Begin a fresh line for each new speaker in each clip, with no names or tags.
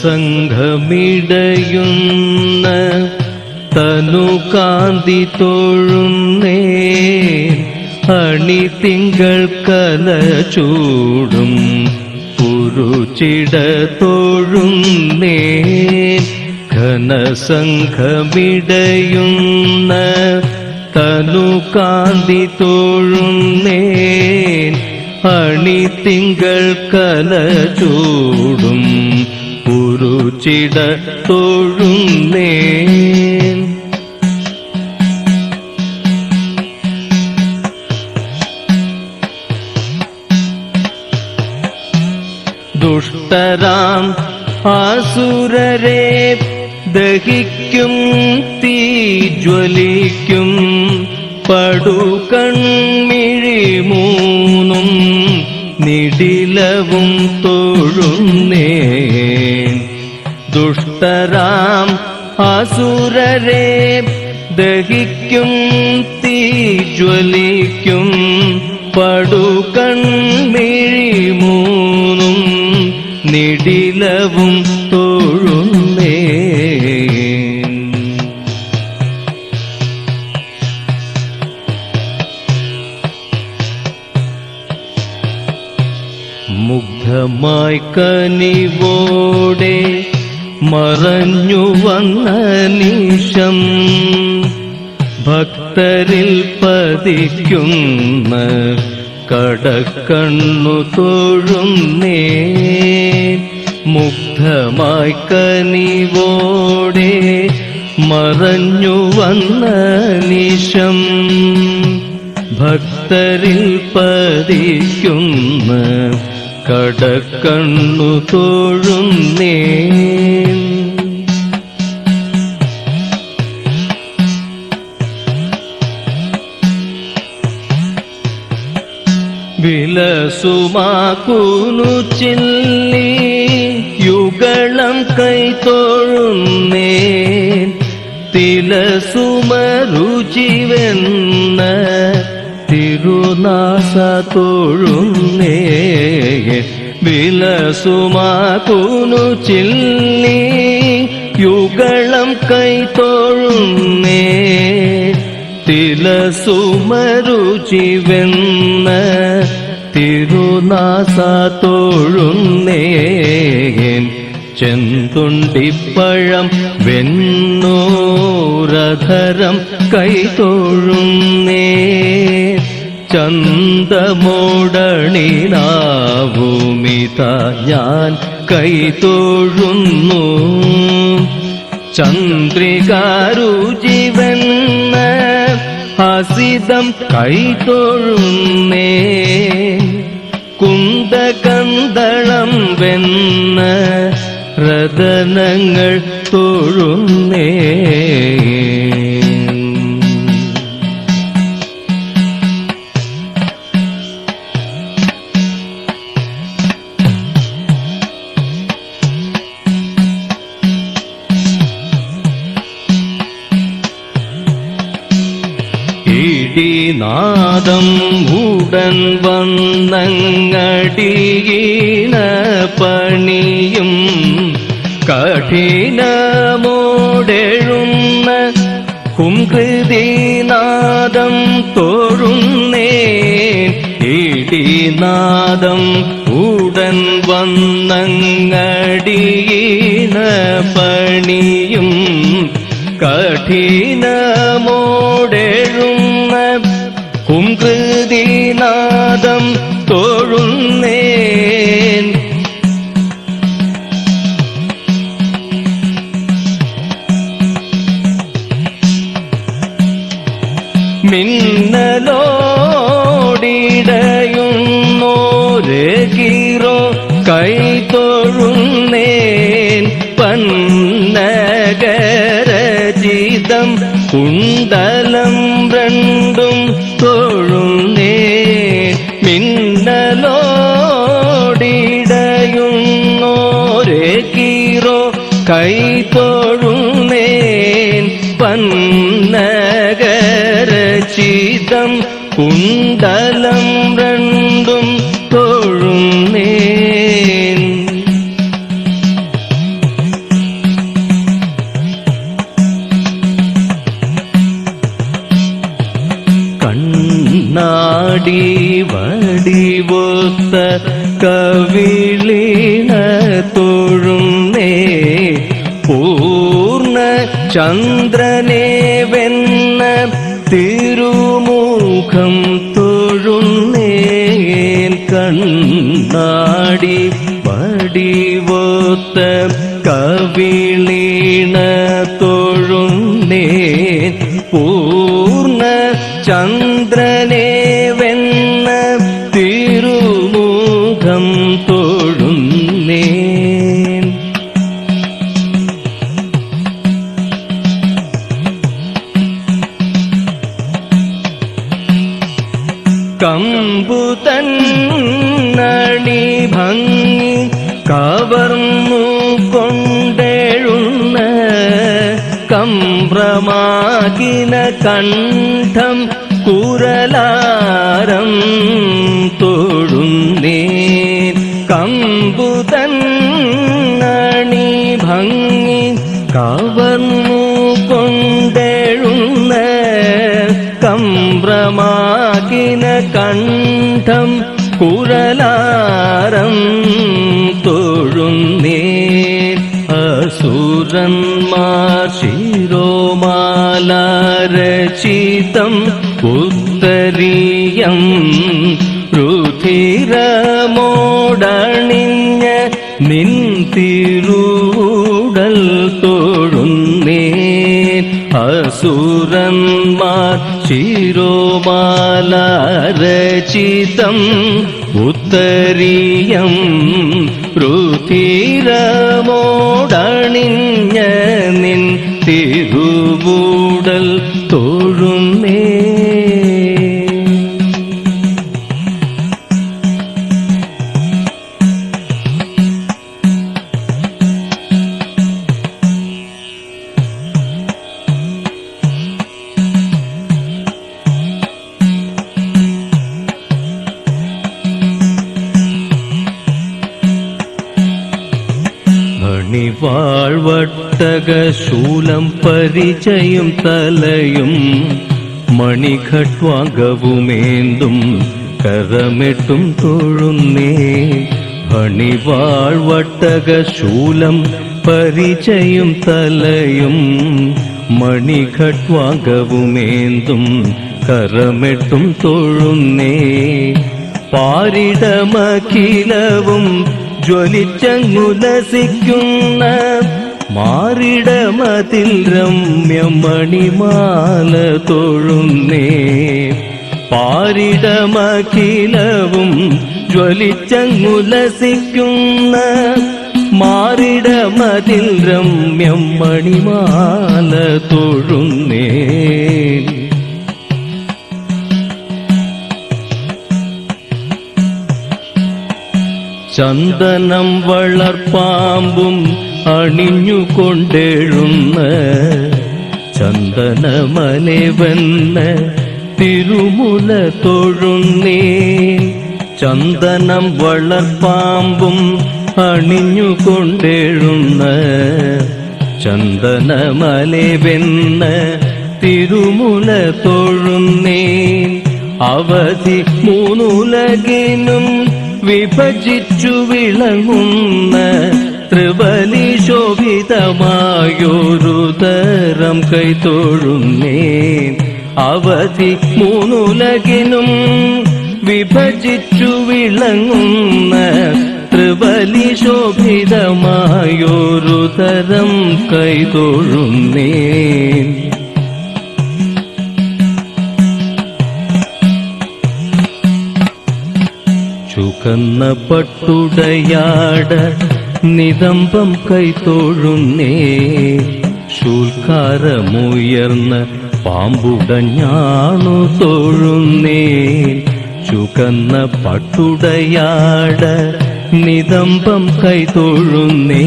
ഘനസംഘമിടയുന്ന തനു കാന്തി തോഴുന്നേ. അണി തിങ്കൾ കല ചൂടും പുരുചിട ഘനസംഘമിടയുന്ന തനു കാന്തി തോഴുന്നേ. അണി തിങ്കൾ കല ചൂടും പുരുചിട തൊഴുന്നേ ദുഷ്ടരാം ആസുരരെ ദഹിക്കും തീ ജ്വലിക്കും പടുകൺമിഴി മൂന്നും നിടിലവും തോഴുന്നേ ദുഷ്ടരാം അസുരരെ ദഹിക്കും തീ ജ്വലിക്കും പടുകൺമിഴി മൂന്നും നിടിലവും തൊഴുന്നേ മുഗ്ധമായി കനിവോടെ മറഞ്ഞു വന്ന നിമിഷം ഭക്തരിൽ പതിക്കുന്ന കടക്കണ്ണു തോഴുന്നേ മുഗ്ധമായി കനിവോടെ മറഞ്ഞു വന്ന നിശം ഭക്തരിൽ പതിക്കുന്ന കടക്കണ്ണു തോഴുന്നേ വിലസുമാക്കൂനു ചില്ലി യുഗളം കൈത്തോഴുന്നേ തിലസുമരുചിവെന്ന തിരുനാസ തോഴുന്നേ വിലസുമാക്കൂനു ചില്ലി യുഗളം കൈത്തോഴുന്നേ തിലസുമരുചിവെന്ന തിരുനാസ തോഴുന്നേ ചെന്തുണ്ടിപ്പഴം വെണ്ണൂരധരം കൈതൊഴുന്നേ ചന്തമോടണിനാവുമിത ഞാൻ കൈതൊഴുന്നു ചന്ദ്രികാരുജീവന്ന ഹസിതം കൈതൊഴുന്നേ കുന്തകന്തളം വെന്ന രതനങ്ങൾ തൊഴുന്നേ. പണിയും കഠിനമോടെഴുന്ന കുംകൃതിനാദം തോഴുന്നേ ഇടിനാദം ഉടൻ വന്നങ്ങടിയീണ പണിയും കഠിനമോടെഴുന്ന കുംകൃതിനാദം തോഴുന്നേൻ തൊഴുന്നേൻ പന്നഗരചിതം കുണ്ടലം രണ്ടും തൊഴുന്നേ മിന്നലോടിടയുന്നോരേ കീറോ കൈ തൊഴുന്നേൻ പന്നകരചിതം കുണ്ടലം ചന്ദ്രനെ വെന്ന തിരുമുഖം തൊഴുന്നേൻ കണ്ണാടി വടിവൊത്ത കവിളീണ തൊഴുന്നേൻ കമ്പുതന്നണി ഭംഗി കവർന്നു കൊണ്ടേഴുന്ന കമ്പ്രമാകിന കണ്ഠം കുരലാരം തൊഴുന്നേ കമ്പുതന്നണി ഭംഗി കവർന്നു കൊണ്ടേഴുന്ന കമ്പ്രമാകിന കണ്ഠം കുരലാരം തൊഴുന്നേ അസുരന്മാർ ശിരോമാലരചിതം ഉത്തരീയം രുധിരമോടണിഞ്ഞ നിൻ തിരുടൽ തൊഴുന്നേ അസുരന്മാർ ശിരോമാലാരചിതം ഉത്തരീയം രുധിരമോടണിഞ്ഞ നിൻ തിരുവൂടൽ തൊഴുന്നേ മണിവാഴ്വട്ടക ശൂലം പരിചയം തലയും മണിഘട്വാംഗവുമേന്തും കരമെട്ടും തൊഴുന്നേ മണിവാഴ്വട്ടക ശൂലം പരിചയം തലയും മണിഘട്വാംഗവുമേന്തും കരമെട്ടും തൊഴുന്നേ പാരിടമഖിലവും ജ്വലിച്ചങ്ങുലസിക്കുന്ന മാറിടമതിൽ രമ്യമണിമാല തൊഴുന്നേ. പാരിടമഖിലവും ജ്വലിച്ചങ്ങുലസിക്കുന്ന മാറിടമതിൽ രമ്യം മണിമാല തൊഴുന്നേ. ചന്ദനം വളർപ്പാമ്പും അണിഞ്ഞുകൊണ്ടെഴുന്ന ചന്ദനമലവെന്ന തിരുമുല തൊഴുന്നേ. ചന്ദനം വളർപ്പാമ്പും അണിഞ്ഞുകൊണ്ടെഴുന്ന ചന്ദനമലവെന്ന തിരുമുല തൊഴുന്നേ. അവധി മൂന്നുലകിനും വിഭജിച്ചു വിളങ്ങുന്ന ത്രിബലി ശോഭിതമായൊരു തരം കൈതൊഴുന്നേ അവധി മൂന്നുലകിനും വിഭജിച്ചു വിളങ്ങുന്ന ത്രിബലി ശോഭിതമായൊരു തരം കൈതൊഴുന്നേ ചുകന്ന പട്ടുടയാട നിതംബം കൈത്തോഴുന്നേ ശൂൽക്കാരമുയർന്ന പാമ്പുടഞ്ഞാണു തൊഴുന്നേ. ചുകന്ന പട്ടുടയാട നിതംബം കൈതൊഴുന്നേ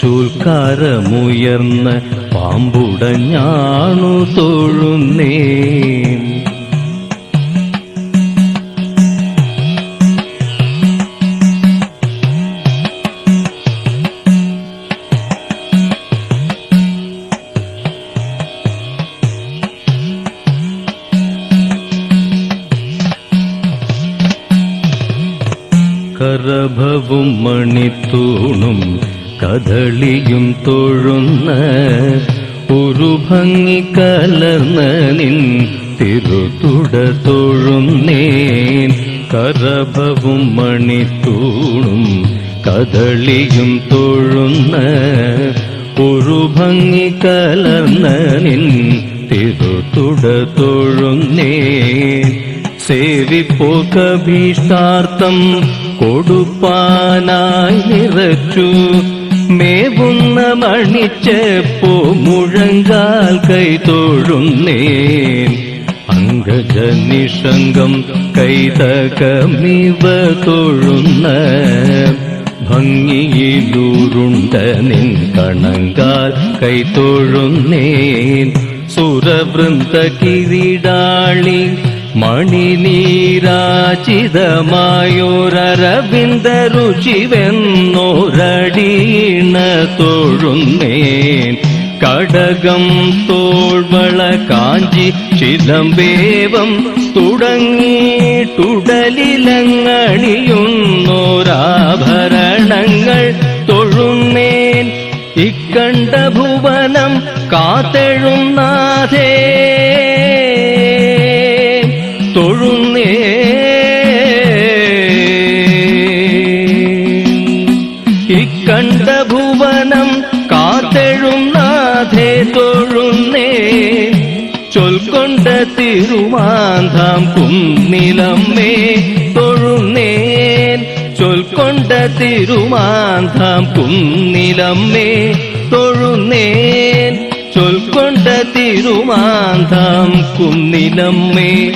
ശൂൽക്കാരമുയർന്ന പാമ്പുടഞ്ഞാണു തൊഴുന്നേ. തൊഴുന്ന ഒരു ഭംഗി കലർന്ന നിൻ തിരുതുട തൊഴുന്നേൻ കരഭവും മണിത്തൂണും കദളിയും തൊഴുന്ന ഒരു ഭംഗി കലർന്ന നിൻ തിരുതുട തൊഴുന്നേൻ സേവിപ്പോക്കഭീഷ്ടാർത്ഥം കൊടുപ്പാനായി നിറച്ചു മേവുന്ന മണിച്ചപ്പോ മുഴങ്കാൽ കൈതൊഴുന്നേൻ അംഗജനിഷംഗം കൈതകമിവ തൊഴുന്ന ഭംഗിയിലൂരുണ്ട നിൻ കണങ്കാൽ കൈതൊഴുന്നേൻ സുരവൃന്ദ കിരീടാളി മണിനീരാചിതമായോരരവിന്ദ രുചിവെന്നോരടീണ തൊഴുന്നേൻ. കടകം തോൾവള കാഞ്ചി ചിലമ്പേവം തുടങ്ങിയിട്ടുടലിലങ്ങണിയുന്നോരാഭരണങ്ങൾ തൊഴുന്നേൻ. ഇക്കണ്ട ഭുവനം കാത്തെഴുന്നാഥേ ചൊൽക്കൊണ്ട തിരുമാന്താം കുന്നിലമ്മേ തൊഴുന്നേൻ. ചൊൽക്കൊണ്ട തിരുമാന്താം കുന്നിലമ്മേ തൊഴുന്നേൻ. ചൊൽക്കൊണ്ട തിരുമാന്താം കുന്നിലമ്മേ.